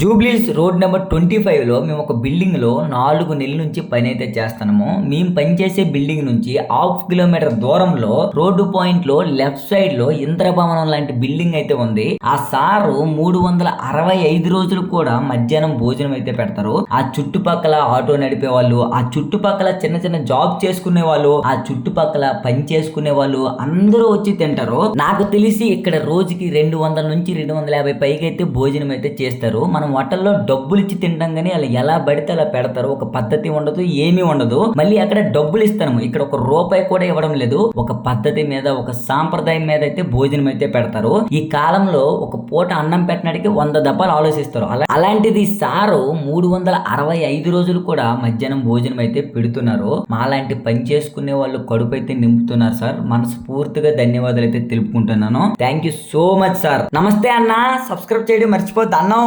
జూబ్లీస్ road number twenty ఫైవ్లో మేము ఒక బిల్డింగ్లో నాలుగు నెలల నుంచి పని అయితే చేస్తున్నాము. మేము పనిచేసే బిల్డింగ్ నుంచి హాఫ్ కిలోమీటర్ దూరంలో రోడ్డు పాయింట్లో లెఫ్ట్ సైడ్లో ఇంద్రభవనం లాంటి బిల్డింగ్ అయితే ఉంది. ఆ సారు మూడు వందల అరవై ఐదు రోజులు కూడా మధ్యాహ్నం భోజనం అయితే పెడతారు. ఆ చుట్టుపక్కల ఆటో నడిపే వాళ్ళు ఆ చుట్టుపక్కల చిన్న చిన్న జాబ్ చేసుకునే వాళ్ళు ఆ చుట్టుపక్కల పని చేసుకునే వాళ్ళు అందరూ వచ్చి తింటారు. నాకు తెలిసి ఇక్కడ రోజుకి రెండు వందల నుంచి రెండు వందల యాభై పైకి అయితే భోజనం అయితే చేస్తారు. మనం హోటల్లో డబ్బులు ఇచ్చి తినడం కానీ వాళ్ళు ఎలా పడితే అలా పెడతారు. ఒక పద్ధతి ఉండదు ఏమీ ఉండదు. మళ్ళీ అక్కడ డబ్బులు ఇస్తాము ఇక్కడ ఒక రూపాయి కూడా ఇవ్వడం లేదు. ఒక పద్ధతి మీద ఒక సాంప్రదాయం మీద అయితే భోజనం అయితే పెడతారు. ఈ కాలంలో ఒక పూట అన్నం పెట్టడానికి వంద దప్పాలు ఆలోచిస్తారు. అలా అలాంటిది సారు మూడు వందల అరవై ఐదు రోజులు కూడా మధ్యాహ్నం భోజనం అయితే పెడుతున్నారు. మాలాంటి పని చేసుకునే వాళ్ళు కడుపు అయితే నింపుతున్నారు సార్. మనస్ఫూర్తిగా ధన్యవాదాలు అయితే తెలుపుకుంటున్నాను. Thank you so much sir. నమస్తే అన్న. సబ్స్క్రైబ్ చేయడం మర్చిపోద్దు అన్నం.